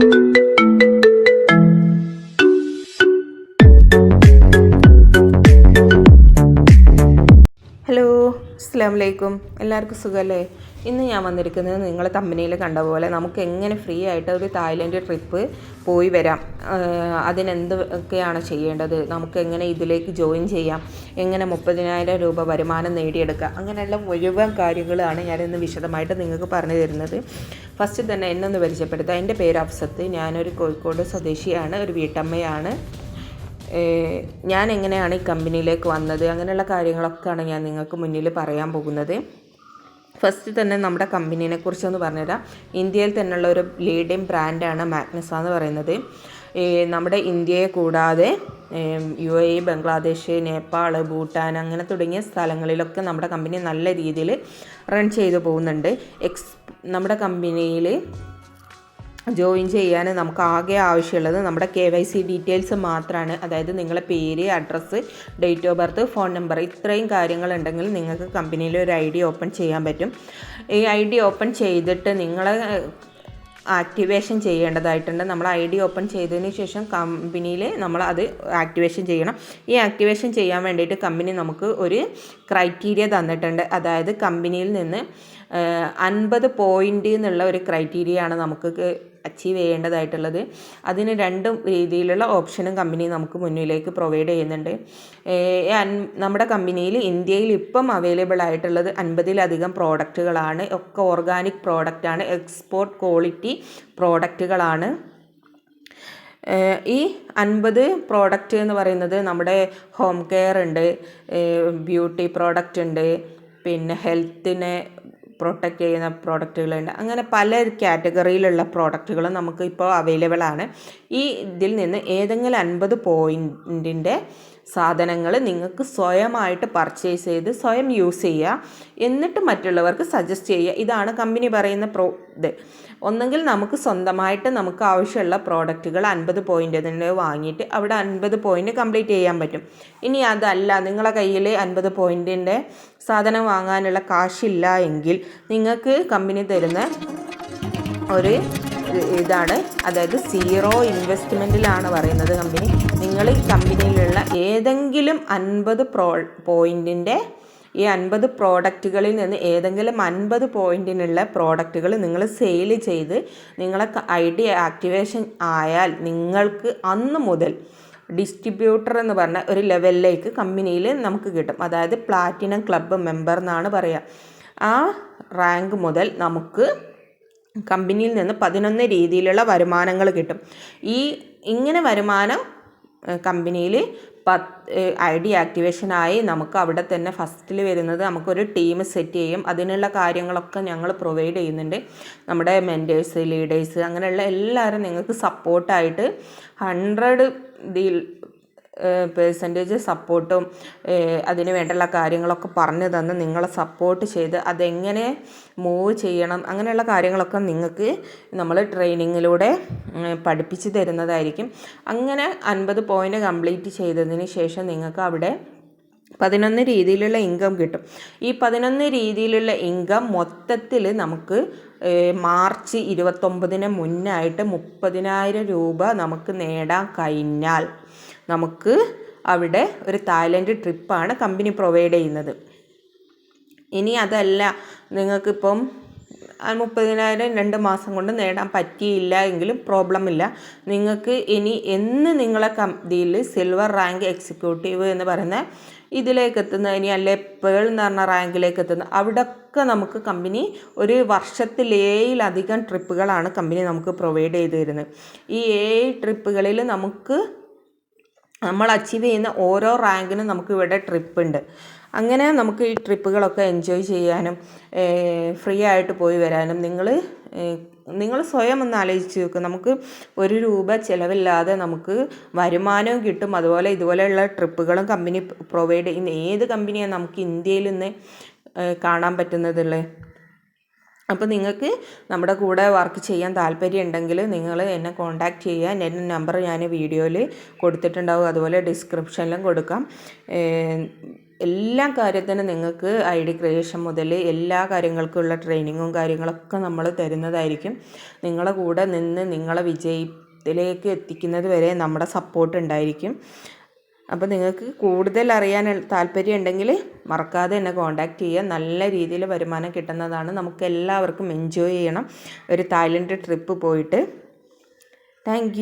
Thank you. അസ്സാം വലൈക്കും എല്ലാവർക്കും സുഖമല്ലേ ഇന്ന് ഞാൻ വന്നിരിക്കുന്നത് നിങ്ങൾ കമ്പനിയിൽ കണ്ട പോലെ നമുക്ക് എങ്ങനെ ഫ്രീ ആയിട്ട് ഒരു തായ്ലൻഡ് ട്രിപ്പ് പോയി വരാം. അതിനെന്തൊക്കെയാണ് ചെയ്യേണ്ടത്? നമുക്ക് എങ്ങനെ ഇതിലേക്ക് ജോയിൻ ചെയ്യാം? എങ്ങനെ മുപ്പതിനായിരം രൂപ വരുമാനം നേടിയെടുക്കാം? അങ്ങനെയുള്ള മുഴുവൻ കാര്യങ്ങളാണ് ഞാനിന്ന് വിശദമായിട്ട് നിങ്ങൾക്ക് പറഞ്ഞു തരുന്നത്. ഫസ്റ്റ് തന്നെ എന്നൊന്ന് പരിചയപ്പെടുത്താം. എന്റെ പേര് അഫ്സത്ത്. ഞാനൊരു കോഴിക്കോട് സ്വദേശിയാണ്. ഒരു വീട്ടമ്മയാണ്. ഞാൻ എങ്ങനെയാണ് ഈ കമ്പനിയിലേക്ക് വന്നത്? അങ്ങനെയുള്ള കാര്യങ്ങളൊക്കെയാണ് ഞാൻ നിങ്ങൾക്ക് മുന്നിൽ പറയാൻ പോകുന്നത്. ഫസ്റ്റ് തന്നെ നമ്മുടെ കമ്പനീനെ കുറിച്ചൊന്ന് പറഞ്ഞുതരാം. ഇന്ത്യയിൽ തന്നെയുള്ള ഒരു ലീഡിങ് ബ്രാൻഡാണ് മാഗ്നസ എന്ന് പറയുന്നത്. നമ്മുടെ ഇന്ത്യയെ കൂടാതെ യു എ ബംഗ്ലാദേശ് നേപ്പാൾ ഭൂട്ടാൻ അങ്ങനെ തുടങ്ങിയ സ്ഥലങ്ങളിലൊക്കെ നമ്മുടെ കമ്പനി നല്ല രീതിയിൽ റൺ ചെയ്തു പോകുന്നുണ്ട്. എക്സ് നമ്മുടെ കമ്പനിയിൽ ജോയിൻ ചെയ്യാൻ നമുക്ക് ആകെ ആവശ്യമുള്ളത് നമ്മുടെ കെ വൈ സി ഡീറ്റെയിൽസ് മാത്രമാണ്. അതായത് നിങ്ങളുടെ പേര് address date of birth phone number ഇത്രയും കാര്യങ്ങളുണ്ടെങ്കിൽ നിങ്ങൾക്ക് കമ്പനിയിൽ ഒരു ഐ ഡി ഓപ്പൺ ചെയ്യാൻ പറ്റും. ഈ ഐ ഡി ഓപ്പൺ ചെയ്തിട്ട് നിങ്ങളെ ആക്ടിവേഷൻ ചെയ്യേണ്ടതായിട്ടുണ്ട്. നമ്മൾ ഐ ഡി ഓപ്പൺ ചെയ്തതിന് ശേഷം കമ്പനിയിൽ നമ്മൾ അത് ആക്ടിവേഷൻ ചെയ്യണം. ഈ ആക്ടിവേഷൻ ചെയ്യാൻ വേണ്ടിയിട്ട് കമ്പനി നമുക്ക് ഒരു ക്രൈറ്റീരിയ തന്നിട്ടുണ്ട്. അതായത് കമ്പനിയിൽ നിന്ന് അൻപത് പോയിന്റ് എന്നുള്ള ഒരു ക്രൈറ്റീരിയ ആണ് നമുക്ക് അച്ചീവ് ചെയ്യേണ്ടതായിട്ടുള്ളത്. അതിന് രണ്ടും രീതിയിലുള്ള ഓപ്ഷനും കമ്പനി നമുക്ക് മുന്നിലേക്ക് പ്രൊവൈഡ് ചെയ്യുന്നുണ്ട്. നമ്മുടെ കമ്പനിയിൽ ഇന്ത്യയിൽ ഇപ്പം അവൈലബിൾ ആയിട്ടുള്ളത് അൻപതിലധികം പ്രോഡക്റ്റുകളാണ് ഒക്കെ ഓർഗാനിക് പ്രോഡക്റ്റാണ് എക്സ്പോർട്ട് ക്വാളിറ്റി പ്രോഡക്റ്റുകളാണ് ഈ അൻപത് പ്രോഡക്റ്റ് എന്ന് പറയുന്നത് നമ്മുടെ ഹോം കെയർ ഉണ്ട് ബ്യൂട്ടി പ്രോഡക്റ്റ് ഉണ്ട് പിന്നെ ഹെൽത്തിനെ പ്രൊട്ടക്റ്റ് ചെയ്യുന്ന പ്രോഡക്റ്റുകളുണ്ട് അങ്ങനെ പല കാറ്റഗറിയിലുള്ള പ്രോഡക്റ്റുകളും നമുക്ക് ഇപ്പോൾ അവൈലബിൾ ആണ്. ഈ ഇതിൽ നിന്ന് ഏതെങ്കിലും അൻപത് പോയിന്റിന്റെ സാധനങ്ങൾ നിങ്ങൾക്ക് സ്വയമായിട്ട് പർച്ചേസ് ചെയ്ത് സ്വയം യൂസ് ചെയ്യുക എന്നിട്ട് മറ്റുള്ളവർക്ക് സജസ്റ്റ് ചെയ്യുക ഇതാണ് കമ്പനി പറയുന്ന പ്രോ ഇത്. ഒന്നെങ്കിൽ നമുക്ക് സ്വന്തമായിട്ട് നമുക്ക് ആവശ്യമുള്ള പ്രോഡക്റ്റുകൾ അൻപത് പോയിന്റ് വാങ്ങിയിട്ട് അവിടെ അൻപത് പോയിന്റ് കംപ്ലീറ്റ് ചെയ്യാൻ പറ്റും. ഇനി അതല്ല നിങ്ങളെ കയ്യിൽ അൻപത് പോയിന്റിന്റെ സാധനം വാങ്ങാനുള്ള കാശില്ല എങ്കിൽ നിങ്ങൾക്ക് കമ്പനി തരുന്ന ഒരു ഇതാണ്. അതായത് സീറോ ഇൻവെസ്റ്റ്മെന്റിലാണ് പറയുന്നത് കമ്പനി. നിങ്ങൾ ഈ കമ്പനിയിലുള്ള ഏതെങ്കിലും അൻപത് പ്രോ പോയിന്റിന്റെ ഈ അൻപത് പ്രോഡക്റ്റുകളിൽ നിന്ന് ഏതെങ്കിലും അൻപത് പോയിന്റിനുള്ള പ്രോഡക്റ്റുകൾ നിങ്ങൾ സെയിൽ ചെയ്ത് നിങ്ങളെ ഐ ഡി ആക്ടിവേഷൻ ആയാൽ നിങ്ങൾക്ക് അന്ന് മുതൽ ഡിസ്ട്രിബ്യൂട്ടർ എന്ന് പറഞ്ഞ ഒരു ലെവലിലേക്ക് കമ്പനിയിൽ നമുക്ക് കിട്ടും. അതായത് പ്ലാറ്റിനം ക്ലബ്ബ് മെമ്പർ എന്നാണ് പറയുക. ആ റാങ്ക് മുതൽ നമുക്ക് കമ്പനിയിൽ നിന്ന് പതിനൊന്ന് രീതിയിലുള്ള വരുമാനങ്ങൾ കിട്ടും. ഈ ഇങ്ങനെ വരുമാനം കമ്പനിയിൽ പത്ത് ഐ ഡി ആക്ടിവേഷനായി നമുക്ക് അവിടെ തന്നെ ഫസ്റ്റിൽ വരുന്നത് നമുക്കൊരു ടീം സെറ്റ് ചെയ്യും. അതിനുള്ള കാര്യങ്ങളൊക്കെ ഞങ്ങൾ പ്രൊവൈഡ് ചെയ്യുന്നുണ്ട്. നമ്മുടെ മെന്റേഴ്സ് ലീഡേഴ്സ് അങ്ങനെയുള്ള എല്ലാവരും നിങ്ങൾക്ക് സപ്പോർട്ടായിട്ട് ഹൺഡ്രഡ് ഇതിൽ പേഴ്സന്റേജ് സപ്പോർട്ടും അതിന് വേണ്ടുള്ള കാര്യങ്ങളൊക്കെ പറഞ്ഞു തന്ന് നിങ്ങളെ സപ്പോർട്ട് ചെയ്ത് അതെങ്ങനെ മൂവ് ചെയ്യണം അങ്ങനെയുള്ള കാര്യങ്ങളൊക്കെ നിങ്ങൾക്ക് നമ്മൾ ട്രെയിനിങ്ങിലൂടെ പഠിപ്പിച്ച് തരുന്നതായിരിക്കും. അങ്ങനെ അൻപത് പോയിന്റ് കംപ്ലീറ്റ് ചെയ്തതിന് ശേഷം നിങ്ങൾക്ക് അവിടെ പതിനൊന്ന് രീതിയിലുള്ള ഇൻകം കിട്ടും. ഈ പതിനൊന്ന് രീതിയിലുള്ള ഇൻകം മൊത്തത്തിൽ നമുക്ക് മാർച്ച് ഇരുപത്തൊമ്പതിന് മുന്നായിട്ട് മുപ്പതിനായിരം രൂപ നമുക്ക് നേടാൻ കഴിഞ്ഞാൽ നമുക്ക് അവിടെ ഒരു തായ്ലൻഡ് ട്രിപ്പാണ് കമ്പനി പ്രൊവൈഡ് ചെയ്യുന്നത്. ഇനി അതല്ല നിങ്ങൾക്കിപ്പം മുപ്പതിനായിരം രണ്ട് മാസം കൊണ്ട് നേടാൻ പറ്റിയില്ല എങ്കിലും പ്രോബ്ലം ഇല്ല. നിങ്ങൾക്ക് ഇനി എന്ന് നിങ്ങളെ കമ്പനിയിൽ സിൽവർ റാങ്ക് എക്സിക്യൂട്ടീവ് എന്ന് പറയുന്ന ഇതിലേക്ക് എത്തുന്ന ഇനി അല്ലെ പേൾ എന്ന് പറഞ്ഞ റാങ്കിലേക്ക് എത്തുന്ന അവിടെയൊക്കെ നമുക്ക് കമ്പനി ഒരു വർഷത്തിലേയിലധികം ട്രിപ്പുകളാണ് കമ്പനി നമുക്ക് പ്രൊവൈഡ് ചെയ്ത് തരുന്നത്. ഈ ഏഴ് ട്രിപ്പുകളിൽ നമുക്ക് നമ്മൾ അച്ചീവ് ചെയ്യുന്ന ഓരോ റാങ്കിനും നമുക്ക് ഇവിടെ ട്രിപ്പ് ഉണ്ട്. അങ്ങനെ നമുക്ക് ഈ ട്രിപ്പുകളൊക്കെ എൻജോയ് ചെയ്യാനും ഫ്രീ ആയിട്ട് പോയി വരാനും നിങ്ങൾ നിങ്ങൾ സ്വയം ഒന്ന് ആലോചിച്ച് നോക്കുക നമുക്ക് ഒരു രൂപ ചിലവില്ലാതെ നമുക്ക് വരുമാനവും കിട്ടും. അതുപോലെ ഇതുപോലെയുള്ള ട്രിപ്പുകളും കമ്പനി പ്രൊവൈഡ് ചെയ്യുന്ന ഏത് കമ്പനിയാണ് നമുക്ക് ഇന്ത്യയിൽ നിന്ന് കാണാൻ പറ്റുന്നതുള്ളത് അപ്പോൾ നിങ്ങൾക്ക് നമ്മുടെ കൂടെ വർക്ക് ചെയ്യാൻ താല്പര്യം ഉണ്ടെങ്കിൽ നിങ്ങൾ എന്നെ കോൺടാക്റ്റ് ചെയ്യുക. എന്റെ നമ്പർ ഞാൻ വീഡിയോയിൽ കൊടുത്തിട്ടുണ്ടാവും. അതുപോലെ ഡിസ്ക്രിപ്ഷനിലും കൊടുക്കാം. എല്ലാ കാര്യത്തിനും നിങ്ങൾക്ക് ഐ ഡി ക്രിയേഷൻ മുതൽ എല്ലാ കാര്യങ്ങൾക്കുള്ള ട്രെയിനിങ്ങും കാര്യങ്ങളൊക്കെ നമ്മൾ തരുന്നതായിരിക്കും. നിങ്ങളെ കൂടെ നിന്ന് നിങ്ങളെ വിജയത്തിലേക്ക് എത്തിക്കുന്നത് വരെ നമ്മുടെ സപ്പോർട്ട് ഉണ്ടായിരിക്കും. അപ്പോൾ നിങ്ങൾക്ക് കൂടുതൽ അറിയാൻ താല്പര്യം ഉണ്ടെങ്കിൽ മറക്കാതെ എന്നെ കോൺടാക്റ്റ് ചെയ്യുക. നല്ല രീതിയിൽ വരുമാനം കിട്ടുന്നതാണ്. നമുക്ക് എല്ലാവർക്കും എൻജോയ് ചെയ്യണം. ഒരു തായ്ലൻഡ് ട്രിപ്പ് പോയിട്ട്. താങ്ക്